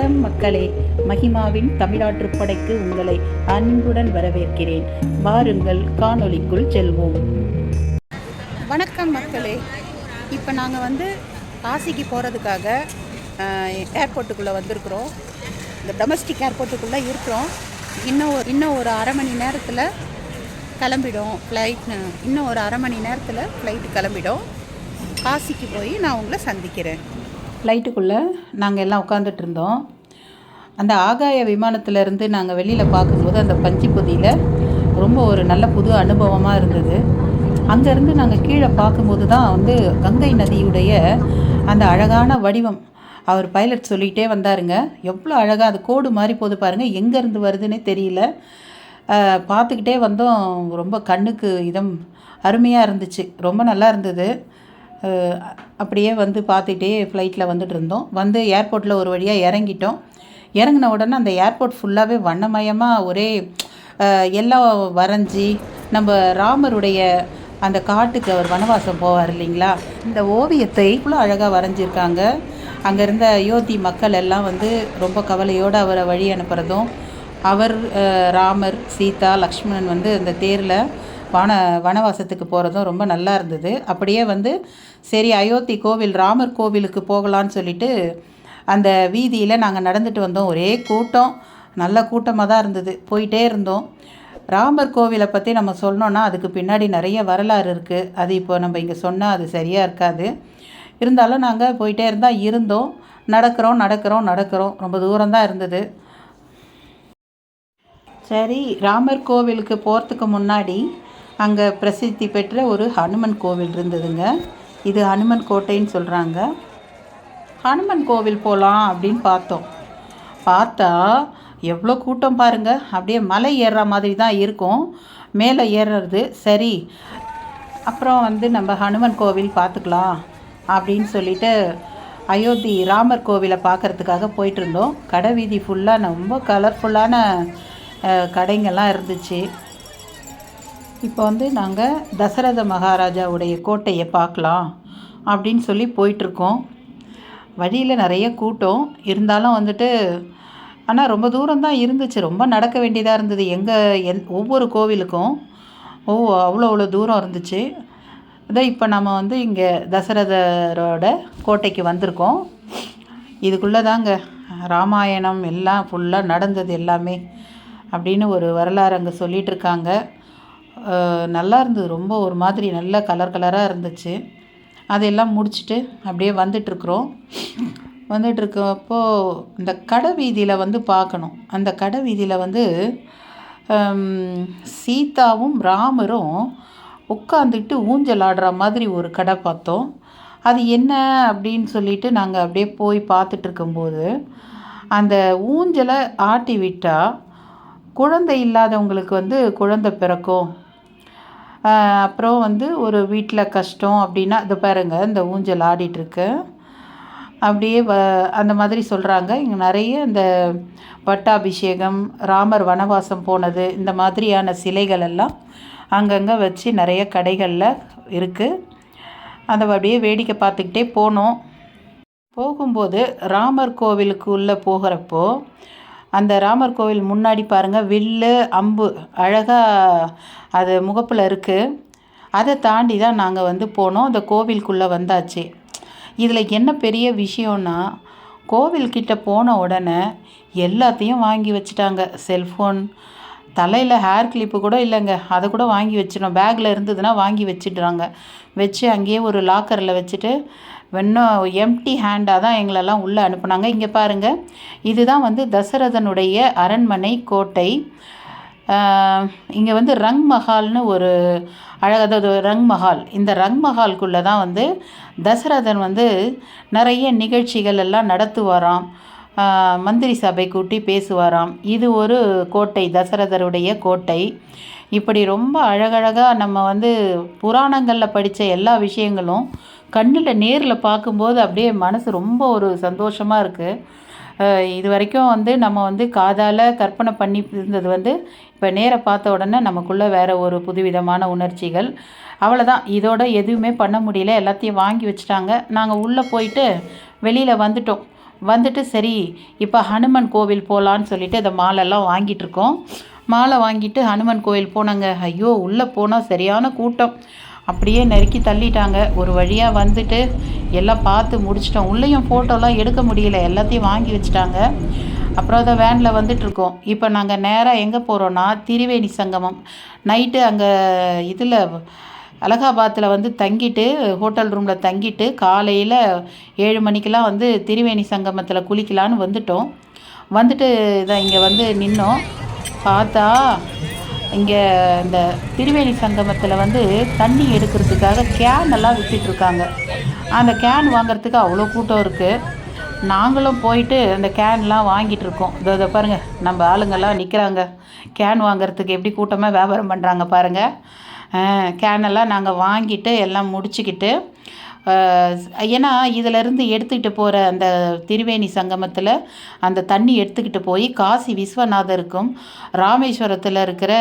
வணக்கம் மக்களே மகிமாவின் தமிழாற்றுப்படைக்கு உங்களை அன்புடன் வரவேற்கிறேன். வாருங்கள் காணொளிக்குள் செல்வோம். வணக்கம் மக்களே. இப்போ நாங்கள் வந்து காசிக்கு போகிறதுக்காக ஏர்போர்ட்டுக்குள்ளே வந்திருக்கிறோம். இந்த டொமஸ்டிக் ஏர்போர்ட்டுக்குள்ளே இருக்கிறோம். இன்னும் ஒரு இன்னும் ஒரு அரை மணி நேரத்தில் கிளம்பிடும் ஃப்ளைட் இன்னும் ஒரு அரை மணி நேரத்தில் ஃப்ளைட்டு கிளம்பிடும். காசிக்கு போய் நான் உங்களை சந்திக்கிறேன். ஃப்ளைட்டுக்குள்ளே நாங்கள் எல்லாம் உட்காந்துட்டு இருந்தோம். அந்த ஆகாய விமானத்திலேருந்து நாங்கள் வெளியில் பார்க்கும்போது அந்த பஞ்சிப்பொதியில் ரொம்ப ஒரு நல்ல புது அனுபவமாக இருந்தது. அங்கேருந்து நாங்கள் கீழே பார்க்கும்போது தான் வந்து கங்கை நதியுடைய அந்த அழகான வடிவம். அவர் பைலட் சொல்லிகிட்டே வந்தாருங்க. எவ்வளோ அழகாக அது கோடு மாதிரி போகுது பாருங்கள் எங்கேருந்து வருதுன்னே தெரியல. பார்த்துக்கிட்டே வந்தோம். ரொம்ப கண்ணுக்கு இதம் அருமையாக இருந்துச்சு. ரொம்ப நல்லா இருந்தது. அப்படியே வந்து பார்த்துட்டே ஃப்ளைட்டில் வந்துட்டு இருந்தோம். வந்து ஏர்போர்ட்டில் ஒரு வழியாக இறங்கிட்டோம். இறங்கின உடனே அந்த ஏர்போர்ட் ஃபுல்லாகவே வண்ணமயமாக ஒரே எல்லாம் வரைஞ்சி நம்ம ராமருடைய அந்த காட்டுக்கு அவர் வனவாசம் போவார் இல்லைங்களா? இந்த ஓவியத்தை இவ்வளோ அழகாக வரைஞ்சிருக்காங்க. அங்கே இருந்த அயோத்தி மக்கள் எல்லாம் வந்து ரொம்ப கவலையோடு அவரை வழி அனுப்புகிறதும் அவர் ராமர் சீதா லக்ஷ்மணன் வந்து அந்த தேரில் வன வனவாசத்துக்கு போகிறதும் ரொம்ப நல்லா இருந்தது. அப்படியே வந்து சரி அயோத்தி கோவில் ராமர் கோவிலுக்கு போகலான்னு சொல்லிட்டு அந்த வீதியில் நாங்கள் நடந்துட்டு வந்தோம். ஒரே கூட்டம். நல்ல கூட்டமாக தான் இருந்தது. போயிட்டே இருந்தோம். ராமர் கோவிலை பற்றி நம்ம சொன்னோன்னா அதுக்கு பின்னாடி நிறைய வரலாறு இருக்குது அது இப்போ நம்ம இங்கே சொன்னால் அது சரியாக இருக்காது. இருந்தாலும் நாங்கள் போயிட்டே இருந்தால் இருந்தோம். நடக்கிறோம் நடக்கிறோம் நடக்கிறோம். ரொம்ப தூரம் தான் இருந்தது. சரி ராமர் கோவிலுக்கு போகிறதுக்கு முன்னாடி அங்கே பிரசித்தி பெற்ற ஒரு ஹனுமன் கோவில் இருந்ததுங்க. இது ஹனுமன் கோட்டைன்னு சொல்கிறாங்க ஹனுமன் கோவில் போகலாம் அப்படின்னு பார்த்தோம். பார்த்தா எவ்வளோ கூட்டம் பாருங்கள் அப்படியே மலை ஏறுற மாதிரி தான் இருக்கும். மேலே ஏறுறது சரி. அப்புறம் வந்து நம்ம ஹனுமன் கோவில் பார்த்துக்கலாம் அப்படின்னு சொல்லிட்டு அயோத்தி ராமர் கோவிலை பார்க்கறதுக்காக போயிட்டு இருந்தோம். கடை வீதி ஃபுல்லாக ரொம்ப கலர்ஃபுல்லான கடைங்கள்லாம் கடைங்கெல்லாம் இருந்துச்சு. இப்போ வந்து நாங்கள் தசரத மகாராஜாவுடைய கோட்டையை பார்க்கலாம் அப்படின்னு சொல்லி போயிட்டுருக்கோம். வழியில் நிறைய கூட்டம். இருந்தாலும் வந்துட்டு ஆனால் ரொம்ப தூரம் தான் இருந்துச்சு. ரொம்ப நடக்க வேண்டியதாக இருந்தது. எங்கள் எந் ஒவ்வொரு கோவிலுக்கும் ஓ அவ்வளோ அவ்வளோ தூரம் இருந்துச்சு. அதான் இப்போ நம்ம வந்து இங்கே தசரதரோட கோட்டைக்கு வந்திருக்கோம். இதுக்குள்ளே தாங்க ராமாயணம் எல்லாம் ஃபுல்லாக நடந்தது எல்லாமே அப்படின்னு ஒரு வரலாறு அங்கே சொல்லிகிட்ருக்காங்க நல்லா இருந்தது. ரொம்ப ஒரு மாதிரி நல்ல கலர் கலராக இருந்துச்சு. அதையெல்லாம் முடிச்சுட்டு அப்படியே வந்துட்டுருக்குறோம். வந்துட்டுருக்கப்போ இந்த கடை வீதியில் வந்து பார்க்கணும். அந்த கடை வீதியில் வந்து சீதாவும் ராமரும் உட்காந்துக்கிட்டு ஊஞ்சல் ஆடுற மாதிரி ஒரு கடை பார்த்தோம். அது என்ன அப்படின்னு சொல்லிட்டு நாங்கள் அப்படியே போய் பார்த்துட்ருக்கும்போது அந்த ஊஞ்சலை ஆட்டி விட்டால் குழந்தை இல்லாதவங்களுக்கு வந்து குழந்தை பிறக்கும். அப்புறம் வந்து ஒரு வீட்டில் கஷ்டம் அப்படின்னா இது பாருங்க இந்த ஊஞ்சல் ஆடிட்டுருக்கு. அப்படியே வ அந்த மாதிரி சொல்கிறாங்க இங்கே நிறைய இந்த பட்டாபிஷேகம் ராமர் வனவாசம் போனது இந்த மாதிரியான சிலைகள் எல்லாம் அங்கங்கே வச்சு நிறைய கடைகளில் இருக்குது அதை அப்படியே வேடிக்கை பார்த்துக்கிட்டே போனோம். போகும்போது ராமர் கோவிலுக்கு உள்ளே போகிறப்போ அந்த ராமர் கோவில் முன்னாடி பாருங்கள் வில்லு அம்பு அழகாக அது முகப்பில் இருக்குது அதை தாண்டி தான் நாங்கள் வந்து போனோம். அந்த கோவிலுக்குள்ளே வந்தாச்சு. இதில் என்ன பெரிய விஷயம்னா கோவில்கிட்ட போன உடனே எல்லாத்தையும் வாங்கி வச்சுட்டாங்க. செல்ஃபோன் தலையில் ஹேர் கிளிப்பு கூட இல்லைங்க. அதை கூட வாங்கி வச்சிடணும். பேக்கில் இருந்ததுன்னா வாங்கி வச்சிடுறாங்க. வச்சு அங்கேயே ஒரு லாக்கரில் வச்சுட்டு இன்னும் எம்டி ஹேண்டாக தான் எங்களெல்லாம் உள்ளே அனுப்புனாங்க. இங்கே பாருங்கள் இதுதான் வந்து தசரதனுடைய அரண்மனை கோட்டை. இங்கே வந்து ரங் மஹால்னு ஒரு அழகு அதாவது ரங் மஹால். இந்த ரங் மஹால்குள்ளே தான் வந்து தசரதன் வந்து நிறைய நிகழ்ச்சிகள் எல்லாம் நடத்துவாராம். மந்திரி சபை கூட்டி பேசுவாராம். இது ஒரு கோட்டை தசரதருடைய கோட்டை. இப்படி ரொம்ப அழகழகாக நம்ம வந்து புராணங்களில் படித்த எல்லா விஷயங்களும் கண்ணில் நேரில் பார்க்கும்போது அப்படியே மனசு ரொம்ப ஒரு சந்தோஷமாக இருக்குது இது வரைக்கும் வந்து நம்ம வந்து காதால் கற்பனை பண்ணி இருந்தது வந்து இப்போ நேரை பார்த்த உடனே நமக்குள்ளே வேறு ஒரு புதுவிதமான உணர்ச்சிகள். அவ்வளோதான் இதோட எதுவுமே பண்ண முடியல. எல்லாத்தையும் வாங்கி வச்சுட்டாங்க. நாங்கள் உள்ளே போயிட்டு வெளியில் வந்துட்டோம். வந்துட்டு சரி இப்போ ஹனுமன் கோவில் போகலான்னு சொல்லிட்டு இந்த மாலெல்லாம் வாங்கிட்டு இருக்கோம். மாலை வாங்கிட்டு ஹனுமன் கோயில் போனாங்க. ஐயோ உள்ளே போனால் சரியான கூட்டம். அப்படியே நெருக்கி தள்ளிட்டாங்க. ஒரு வழியாக வந்துட்டு எல்லாம் பார்த்து முடிச்சிட்டோம். உள்ளேயும் ஃபோட்டோலாம் எடுக்க முடியல. எல்லாத்தையும் வாங்கி வச்சுட்டாங்க. அப்புறம் அதை வேனில் வந்துட்டுருக்கோம் இப்போ நாங்கள் நேராக எங்கே போகிறோன்னா திரிவேணி சங்கமம். நைட்டு அங்கே இதில் அலகாபாத்தில் வந்து தங்கிட்டு ஹோட்டல் ரூமில் தங்கிட்டு காலையில் ஏழு மணிக்கெலாம் வந்து திரிவேணி சங்கமத்தில் குளிக்கலான்னு வந்துட்டோம். வந்துட்டு இதை இங்கே வந்து நின்னோம். பார்த்தா இங்கே இந்த திரிவேணி சங்கமத்தில் வந்து தண்ணி எடுக்கிறதுக்காக கேன் எல்லாம் விற்றுட்ருக்காங்க அந்த கேன் வாங்குறதுக்கு அவ்வளோ கூட்டம் இருக்குது நாங்களும் போயிட்டு அந்த கேன்லாம் வாங்கிட்டு இருக்கோம் இதோ இதை பாருங்கள் நம்ம ஆளுங்கெல்லாம் நிற்கிறாங்க கேன் வாங்குறதுக்கு எப்படி கூட்டமாக வியாபாரம் பண்ணுறாங்க பாருங்கள் கேனெல்லாம் நாங்கள் வாங்கிட்டு எல்லாம் முடிச்சுக்கிட்டு ஏன்னா இதிலிருந்து எடுத்துக்கிட்டு போகிற அந்த திரிவேணி சங்கமத்தில் அந்த தண்ணி எடுத்துக்கிட்டு போய் காசி விஸ்வநாதருக்கும் ராமேஸ்வரத்தில் இருக்கிற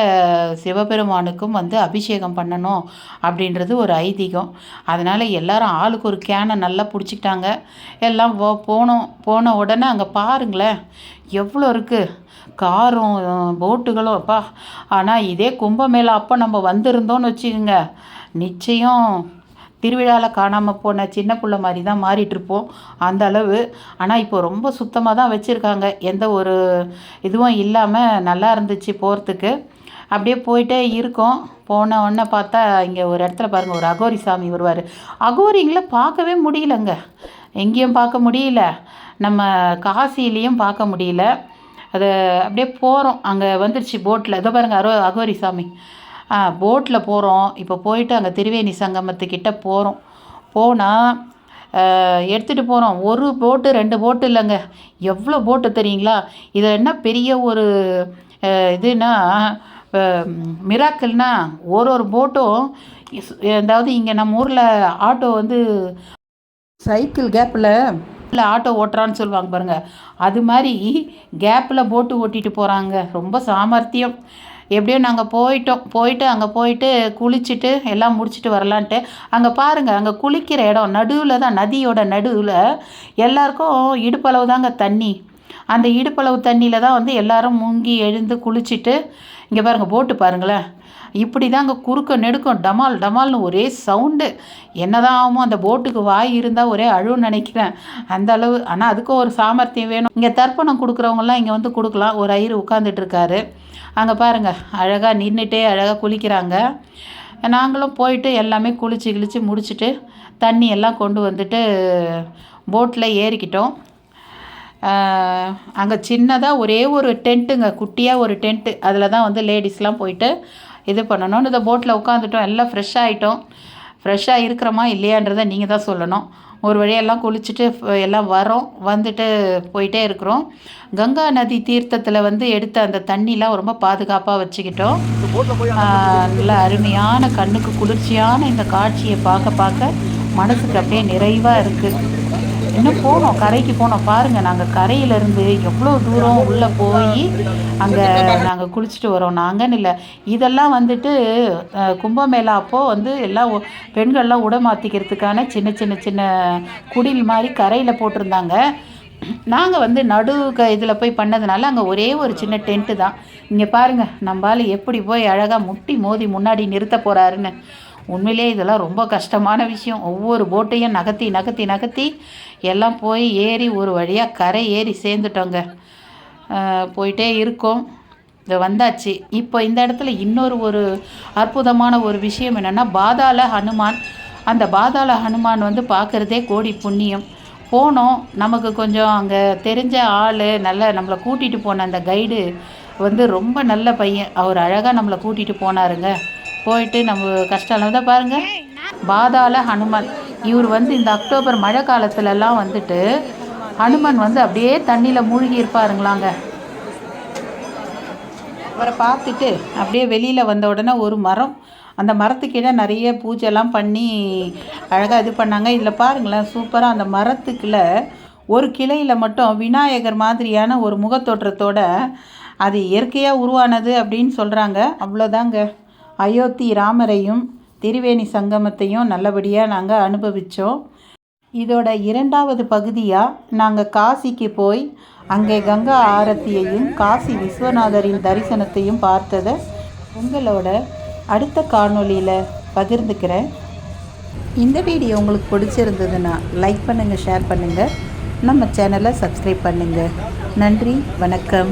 சிவபெருமானுக்கும் வந்து அபிஷேகம் பண்ணணும் அப்படின்றது ஒரு ஐதீகம். அதனால் எல்லாரும் ஆளுக்கு ஒரு கேனை நல்லா பிடிச்சிக்கிட்டாங்க. எல்லாம் போ போனோம் போன உடனே அங்கே பாருங்களேன் எவ்வளோ இருக்குது காரும் போட்டுகளும் அப்பா. ஆனால் இதே கும்பமேளா அப்போ நம்ம வந்திருந்தோம்னு வச்சுக்கோங்க. நிச்சயம் திருவிழாவில் காணாமல் போன சின்ன பிள்ளை மாதிரி தான் மாறிட்டுருப்போம் அந்த அளவு. ஆனால் இப்போ ரொம்ப சுத்தமாக தான் வச்சுருக்காங்க. எந்த ஒரு இதுவும் இல்லாமல் நல்லா இருந்துச்சு போகிறதுக்கு அப்படியே போயிட்டே இருக்கோம். போன உடனே பார்த்தா இங்கே ஒரு இடத்துல பாருங்கள் ஒரு அகோரி சாமி வருவார். அகோரிங்களை பார்க்கவே முடியலங்க. எங்கேயும் பார்க்க முடியல. நம்ம காசிலையும் பார்க்க முடியல. அது அப்படியே போகிறோம் அங்கே வந்துருச்சு போட்டில் இதோ பாருங்கள் அரோ அகோரி சாமி. போட்டில் போகிறோம் இப்போ போயிட்டு அங்கே திருவேணி சங்கமத்துக்கிட்ட போகிறோம் போனால் எடுத்துகிட்டு போகிறோம் ஒரு போட்டு ரெண்டு போட்டு இல்லைங்க. எவ்வளோ போட்டு தெரியுங்களா? இது என்ன பெரிய ஒரு இதுனா மிராக்கள்னா ஒரு ஒரு போட்டும் அதாவது இங்கே நம்ம ஊரில் ஆட்டோ வந்து சைக்கிள் கேப்பில் இல்லை ஆட்டோ ஓட்டுறான்னு சொல்லுவாங்க பாருங்க. அது மாதிரி கேப்பில் போட்டு ஓட்டிட்டு போகிறாங்க ரொம்ப சாமர்த்தியம். எப்படியோ நாங்கள் போயிட்டோம். போயிட்டு அங்கே போயிட்டு குளிச்சுட்டு எல்லாம் முடிச்சுட்டு வரலான்ட்டு. அங்கே பாருங்கள் அங்கே குளிக்கிற இடம் நடுவில் தான் நதியோட நடுவில் எல்லாருக்கும் இடுப்பளவு தாங்க தண்ணி. அந்த இடுப்பளவு தண்ணியில் தான் வந்து எல்லாரும் முங்கி எழுந்து குளிச்சுட்டு இங்கே பாருங்கள் போட்டு பாருங்களேன். இப்படி தான் அங்கே குறுக்க நெடுக்கும் டமால் டமால்னு ஒரே சவுண்டு. என்னதான் ஆகுமோ அந்த போட்டுக்கு வாய் இருந்தால் ஒரே அழுன்னு நினைக்கிறேன். அந்த அளவு ஆனால் அதுக்கும் ஒரு சாமர்த்தியம் வேணும். இங்கே தர்ப்பணம் கொடுக்குறவங்கலாம் இங்கே வந்து கொடுக்கலாம். ஒரு ஐயர் உட்காந்துட்டு இருக்காரு. அங்கே பாருங்கள் அழகாக நின்றுட்டே அழகாக குளிக்கிறாங்க. நாங்களும் போயிட்டு எல்லாமே குளிச்சு கிழிச்சு முடிச்சுட்டு தண்ணி எல்லாம் கொண்டு வந்துட்டு போட்டில் ஏறிக்கிட்டோம். அங்கே சின்னதாக ஒரே ஒரு டென்ட்டுங்க குட்டியாக ஒரு டென்ட்டு. அதில் தான் வந்து லேடிஸ்லாம் போயிட்டு இது பண்ணணும். இந்த போட்டில் உட்காந்துட்டோம் எல்லாம் ஃப்ரெஷ் ஆகிட்டோம் ஃப்ரெஷ்ஷாக இருக்கிறோமா இல்லையான்றதை நீங்கள் தான் சொல்லணும். ஒரு வழியெல்லாம் குளிச்சுட்டு எல்லாம் வரோம். வந்துட்டு போயிட்டே இருக்கிறோம். கங்கா நதி தீர்த்தத்தில் வந்து எடுத்த அந்த தண்ணிலாம் ரொம்ப பாதுகாப்பாக வச்சுக்கிட்டோம். நல்ல அருமையான கண்ணுக்கு குளிர்ச்சியான இந்த காட்சியை பார்க்க பார்க்க மனசுக்கு அப்படியே நிறைவாக இருக்குது இன்னும் போனோம் கரைக்கு போனோம் பாருங்கள் நாங்கள் கரையிலேருந்து எவ்வளோ தூரம் உள்ளே போய் அங்கே நாங்கள் குளிச்சுட்டு வரோம். நாங்கன்னு இல்லை. இதெல்லாம் வந்துட்டு கும்பமேளா அப்போது வந்து எல்லாம் பெண்கள்லாம் உடமாத்திக்கிறதுக்கான சின்ன சின்ன சின்ன குடில் மாதிரி கரையில் போட்டிருந்தாங்க. நாங்கள் வந்து நடு க இதில் போய் பண்ணதுனால அங்கே ஒரே ஒரு சின்ன டென்ட்டு தான். இங்கே பாருங்கள் நம்மளால எப்படி போய் அழகாக முட்டி மோதி முன்னாடி நிறுத்த போகிறாருன்னு உண்மையிலே இதெல்லாம் ரொம்ப கஷ்டமான விஷயம். ஒவ்வொரு போட்டையும் நகர்த்தி நகர்த்தி நகர்த்தி எல்லாம் போய் ஏறி ஒரு வழியாக கரை ஏறி சேர்ந்துட்டோங்க. போயிட்டே இருக்கோம். இது வந்தாச்சு. இப்போ இந்த இடத்துல இன்னொரு ஒரு அற்புதமான ஒரு விஷயம் என்னென்னா பாதாள ஹனுமான். அந்த பாதாள ஹனுமான் வந்து பார்க்குறதே கோடி புண்ணியம். போனோம். நமக்கு கொஞ்சம் அங்கே தெரிஞ்ச ஆள் நல்ல நம்மளை கூட்டிகிட்டு போன அந்த கைடு வந்து ரொம்ப நல்ல பையன். அவர் அழகாக நம்மளை கூட்டிகிட்டு போனாருங்க. போயிட்டு நம்ம கஷ்டம் தான் பாருங்கள் பாதாள ஹனுமான். இவர் வந்து இந்த அக்டோபர் மழை காலத்துலலாம் வந்துட்டு ஹனுமன் வந்து அப்படியே தண்ணியில் மூழ்கி இருப்பாருங்களாங்க. அவரை பார்த்துட்டு அப்படியே வெளியில் வந்த உடனே ஒரு மரம் அந்த மரத்துக்கிட்ட நிறைய பூஜைலாம் பண்ணி அழகாக இது பண்ணாங்க. இதில் பாருங்களேன் சூப்பராக அந்த மரத்துக்குள்ள ஒரு கிளையில் மட்டும் விநாயகர் மாதிரியான ஒரு முகத்தோற்றத்தோட அது இயற்கையாக உருவானது அப்படின்னு சொல்கிறாங்க அவ்வளோதாங்க அயோத்தி ராமரையும் திரிவேணி சங்கமத்தையும் நல்லபடியாக நாங்கள் அனுபவித்தோம் இதோட இரண்டாவது பகுதியாக நாங்கள் காசிக்கு போய் அங்கே கங்கா ஆரத்தியையும் காசி விஸ்வநாதரின் தரிசனத்தையும் பார்த்ததை உங்களோட அடுத்த காணொளியில் பகிர்ந்துக்கிறேன். இந்த வீடியோ உங்களுக்கு பிடிச்சிருந்ததுன்னா லைக் பண்ணுங்கள் ஷேர் பண்ணுங்கள் நம்ம சேனலை சப்ஸ்கிரைப் பண்ணுங்கள் நன்றி வணக்கம்.